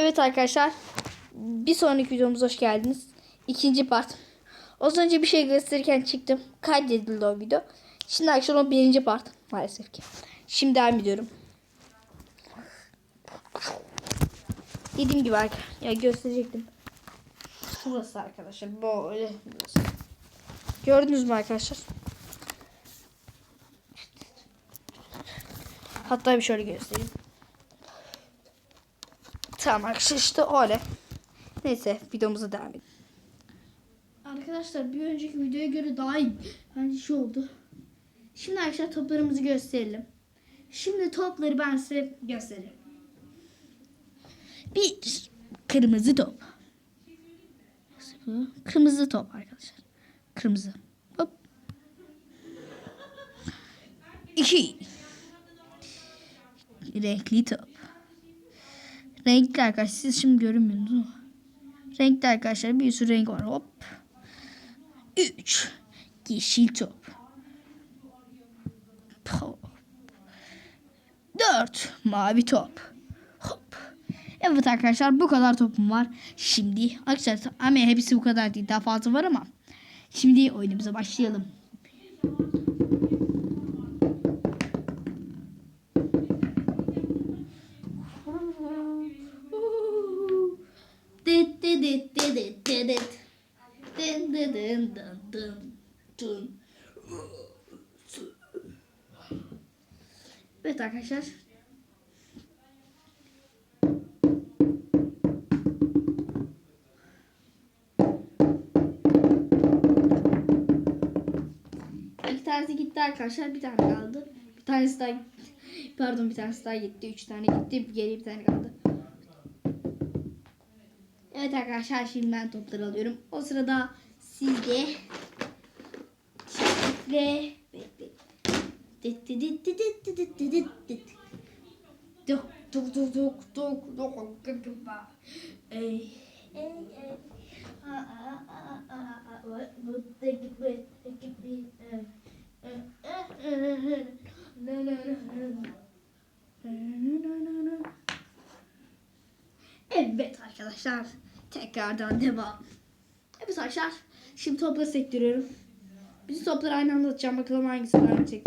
Evet arkadaşlar. Bir sonraki videomuza hoş geldiniz. İkinci part. Az önce bir şey gösterirken çıktım. Kaydedildi o video. Şimdi arkadaşlar o birinci part. Maalesef ki. Şimdi devam ediyorum. Dediğim gibi arkadaşlar. Ya gösterecektim. Şurası arkadaşlar. Böyle. Burası. Gördünüz mü arkadaşlar? Hatta bir şöyle göstereyim. Tamam arkadaşlar işte öyle. Neyse videomuza devam edelim. Arkadaşlar bir önceki videoya göre daha iyi. Bence şey oldu. Şimdi arkadaşlar toplarımızı gösterelim. Şimdi topları ben size göstereyim. Bir kırmızı top. Kırmızı top arkadaşlar. Kırmızı. Hop. İki. Renkli top. Renkli arkadaşlar. Siz şimdi görünmüyorsunuz ama. Renkli arkadaşlar. Bir sürü renk var. Hop. 3. Yeşil top. Pop. 4. Mavi top. Hop. Evet arkadaşlar bu kadar topum var. Şimdi arkadaşlar ama hepsi bu kadar değil. Daha fazla var ama. Şimdi oyunumuza başlayalım. Dın dın dın. Evet arkadaşlar. İki tanesi gitti arkadaşlar. Bir tane kaldı. Bir tanesi daha gitti. Pardon bir tanesi daha gitti. Üç tane gitti. Geriye bir tane kaldı. Evet arkadaşlar şimdi ben topları alıyorum. O sırada siz de çiftlikle Dok dok dok dok dok dok dok Ey ey ey Evet arkadaşlar tekrardan devam. Evet arkadaşlar Şimdi topları sektiriyorum. Bütün topları aynı anda atacağım. Bakalım hangisi daha yüksek.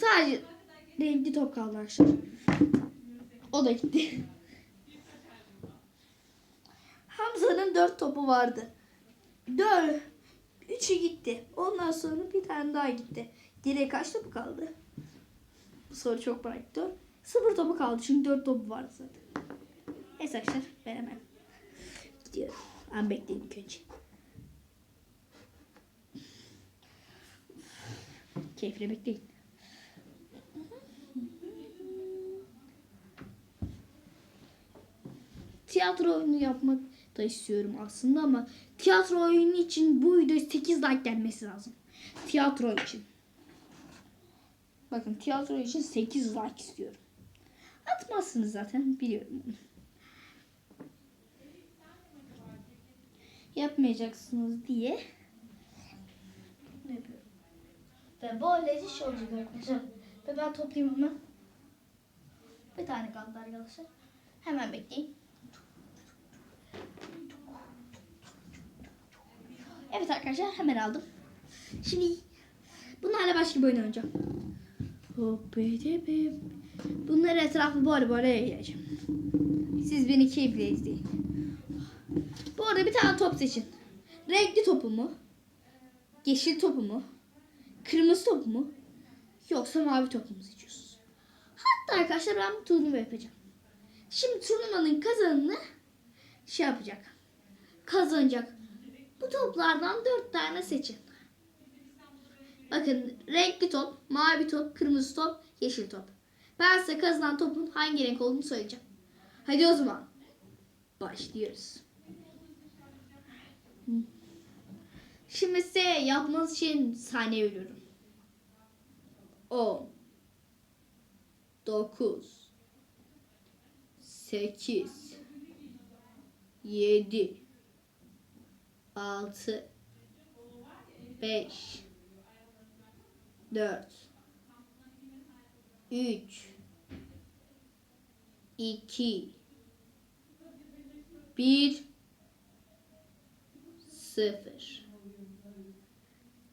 Sadece renkli top kaldı arkadaşlar. O da gitti. Hamza'nın dört topu vardı. Dört. Üçü gitti. Ondan sonra bir tane daha gitti. Geriye kaç topu kaldı? Bu soru çok ediyorum. Sıfır topu kaldı çünkü dört topu vardı zaten. Neyse arkadaşlar ben hemen gidiyorum. Ben bekleyin ilk önce. Keyifle bekleyin. Tiyatro oyunu yapmak da istiyorum aslında ama tiyatro oyunu için bu videoya 8 like gelmesi lazım. Tiyatro için. Bakın tiyatro için 8 like istiyorum. Atmazsınız zaten biliyorum Yapmayacaksınız diye. Ve böylece şey olacak arkadaşlar. Ve ben toplayayım hemen. Bir tane kaldı arkadaşlar. Hemen bekleyin. Evet arkadaşlar hemen aldım. Şimdi bunlarla başka bir oyun oynayacağım. Bunları etrafı böyle böyle yayacağım. Siz beni keyifle izleyin. Bu arada bir tane top seçin. Renkli topu mu? Yeşil topu mu? Kırmızı topu mu? Yoksa mavi topu mu seçiyorsunuz? Hatta arkadaşlar ben bu turnuva yapacağım. Şimdi turnuvanın kazanını şey yapacak. Kazanacak. Bu toplardan dört tane seçin. Bakın renkli top, mavi top, kırmızı top, yeşil top. Ben size kazanan topun hangi renk olduğunu söyleyeceğim. Hadi o zaman başlıyoruz. Şimdi size yapmanız için saniye veriyorum. 10 9 8 7 6 5 4 3 2 1 0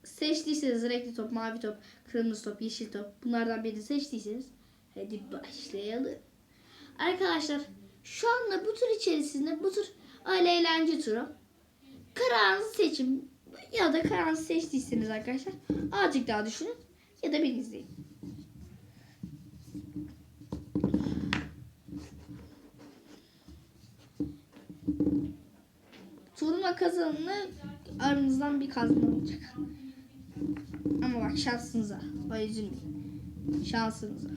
Seçtiyseniz renkli top, mavi top, kırmızı top, yeşil top bunlardan birini seçtiyseniz hadi başlayalım. Arkadaşlar şu anda bu tur içerisinde bu tur aile eğlence turu. Kararınızı seçin ya da kararınızı seçtiyseniz arkadaşlar azıcık daha düşünün ya da beni izleyin. Turnuva kazananı aranızdan bir kazanan olacak. Ama bak şansınıza. Ay üzülmeyin. Şansınıza.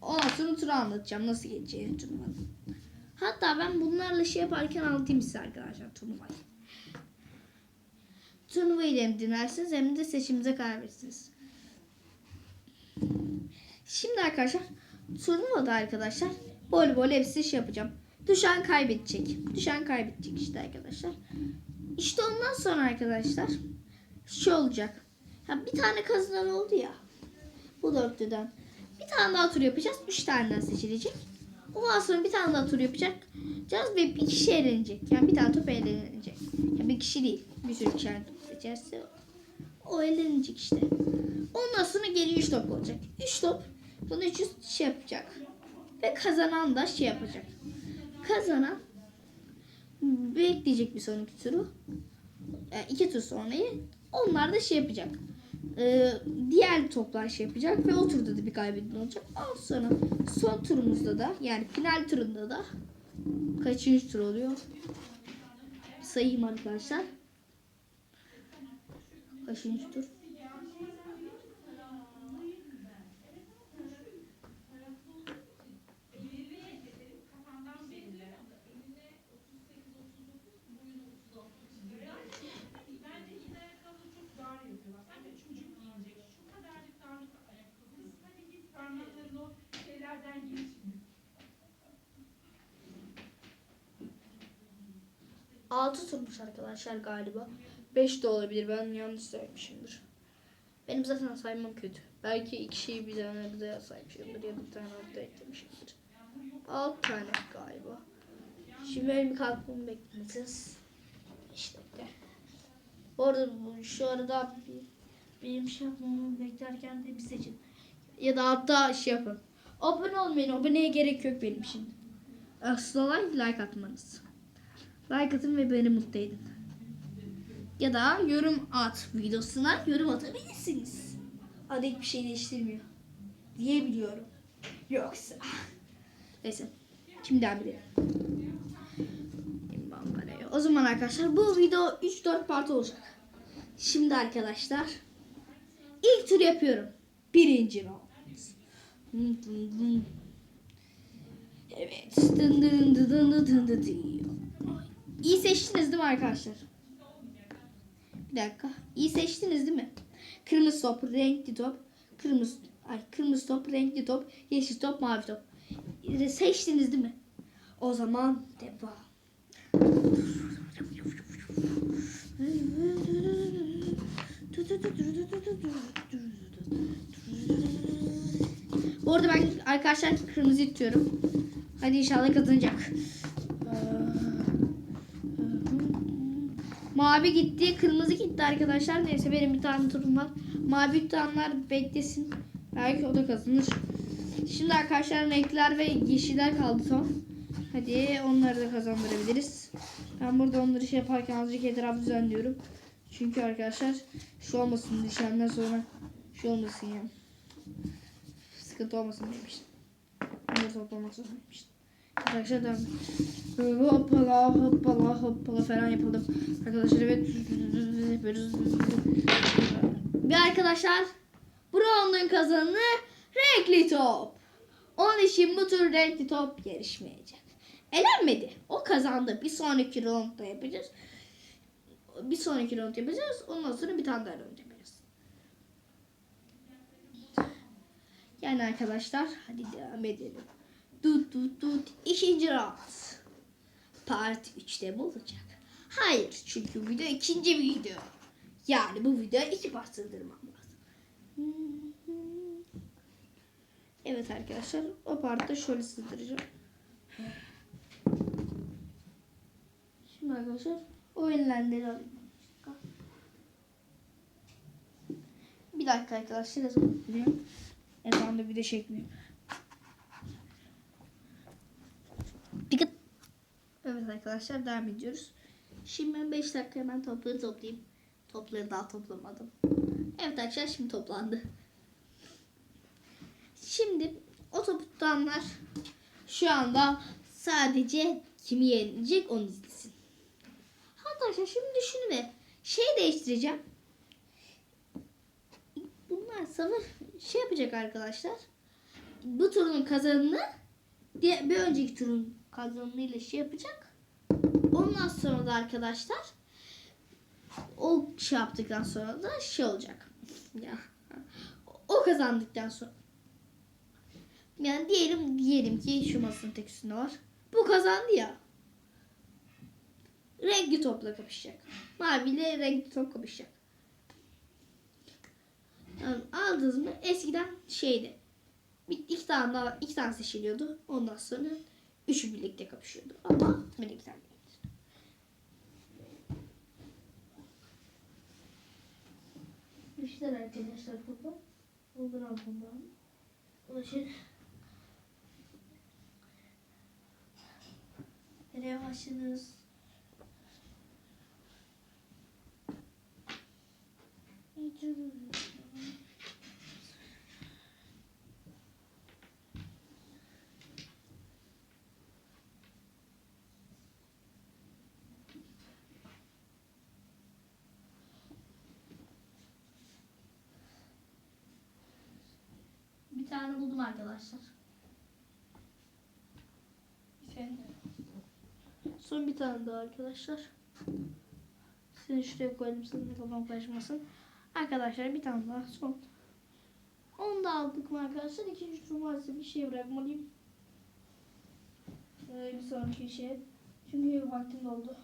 Ondan sonra turu anlatacağım. Nasıl geçeceğini turnuvanın. Hatta ben bunlarla şey yaparken anlatayım size arkadaşlar turnuvayı. Turnuvayı hem dinlersiniz hem de seçimize karar verirsiniz. Şimdi arkadaşlar turnuvada arkadaşlar bol bol hepsi şey yapacağım. Düşen kaybedecek. Düşen kaybedecek işte arkadaşlar. İşte ondan sonra arkadaşlar şey olacak. Ya bir tane kazanan oldu ya. Bu dörtlüden. Bir tane daha tur yapacağız. Üç taneden seçilecek. Ondan sonra bir tane daha tur yapacak. Caz ve bir kişi eğlenecek. Yani bir tane top eğlenecek. Ya bir kişi değil. Bir sürü kişi yani seçerse o eğlenecek işte. Ondan sonra geri üç top olacak. Üç top. Bunu üçü şey yapacak. Ve kazanan da şey yapacak. Kazanan bekleyecek bir sonraki turu. Yani iki tur sonrayı. Onlar da şey yapacak. Ee, diğer toplar şey yapacak ve o turda da bir kaybeden olacak. Ondan sonra son turumuzda da yani final turunda da kaçıncı tur oluyor? Sayayım arkadaşlar. Kaçıncı tur? Altı turmuş arkadaşlar galiba. Beş de olabilir. Ben yanlış saymışımdır. Benim zaten saymam kötü. Belki iki şeyi bir tane bir daha saymışımdır ya bir tane altta eklemişimdir. Alt tane galiba. Şimdi benim bir kalkmamı beklemeyeceğiz. İşte de. Bu arada bu- şu arada bir, benim şey yapmamı beklerken de bir seçin. Ya da hatta şey yapın. Abone olmayın. Aboneye gerek yok benim şimdi. Asıl olay like atmanız. Like atın ve beni mutlu edin. Ya da yorum at videosuna yorum atabilirsiniz. Adı hiçbir şey değiştirmiyor. Diyebiliyorum. Yoksa. Neyse. Şimdi devam edelim. O zaman arkadaşlar bu video 3-4 part olacak. Şimdi arkadaşlar ilk tur yapıyorum. Birinci round. Evet. Dın. İyi seçtiniz değil mi arkadaşlar? Bir dakika. İyi seçtiniz değil mi? Kırmızı top, renkli top, kırmızı ay kırmızı top, renkli top, yeşil top, mavi top. Seçtiniz değil mi? O zaman devam. Bu arada ben arkadaşlar kırmızı itiyorum. Hadi inşallah kazanacak. Mavi gitti, kırmızı gitti arkadaşlar. Neyse benim bir tane turum var. Mavi tutanlar beklesin. Belki o da kazanır. Şimdi arkadaşlar renkler ve yeşiller kaldı son. Hadi onları da kazandırabiliriz. Ben burada onları şey yaparken azıcık etrafı düzenliyorum. Çünkü arkadaşlar şu olmasın düşenden sonra şu olmasın yani. Sıkıntı olmasın demiştim. Bunları toplamak zorundaymıştım. Arkadaşlar. Böyle Hoppala hoppala hoppala falan yapalım. Arkadaşlar evet yapıyoruz. Ve arkadaşlar bu roundun kazananı renkli top. Onun için bu tur renkli top yarışmayacak. Elenmedi. O kazandı. Bir sonraki roundda yapacağız. Bir sonraki round yapacağız. Ondan sonra bir tane daha round. Yani arkadaşlar hadi devam edelim. Tut tut tut. İkinci round. Part 3'te mi olacak? Hayır. Çünkü video ikinci video. Yani bu video iki part sığdırmam lazım. Evet arkadaşlar o partı şöyle sızdıracağım. Şimdi arkadaşlar o yenilenleri alayım. Bir dakika arkadaşlar yazalım. Ekranda bir de çekmiyor. Dikkat. Evet arkadaşlar devam ediyoruz. Şimdi ben 5 dakika hemen topları toplayayım. Topları daha toplamadım. Evet arkadaşlar şimdi toplandı. Şimdi o topuktanlar şu anda sadece kimi yenilecek onu izlesin. Arkadaşlar şimdi düşünün ve şey değiştireceğim. Bunlar savaş şey yapacak arkadaşlar. Bu turun kazanını diye bir önceki turun kazananıyla şey yapacak. Ondan sonra da arkadaşlar o şey yaptıktan sonra da şey olacak. Ya o kazandıktan sonra yani diyelim diyelim ki şu masanın tek üstünde var. Bu kazandı ya. Renkli topla kapışacak. Mavi ile renkli top kapışacak. Yani aldınız mı? Eskiden şeydi. Bir, iki tane daha, iki tane seçiliyordu. Ondan sonra üçü birlikte kapışıyordu. Ama değil. Düşler arkadaşlar burada. Olur bundan. Ulaşır. Nereye başladınız? Bir tane buldum arkadaşlar. Son bir tane daha arkadaşlar. Seni şuraya koydum senin kafam karışmasın. Arkadaşlar bir tane daha son. Onu da aldık mı arkadaşlar? İkinci tur maalesef bir şey bırakmalıyım. Ee, bir sonraki şey. Çünkü vaktim doldu.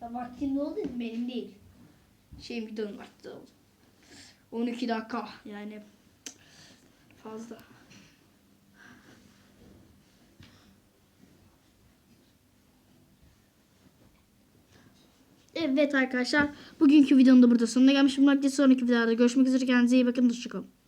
Ya vaktim doldu benim değil. Şeyin videonun vakti doldu. 12 dakika yani fazla. Evet arkadaşlar bugünkü videonun da burada sonuna gelmiş bulunmaktayız. Sonraki videoda görüşmek üzere kendinize iyi bakın. Hoşçakalın.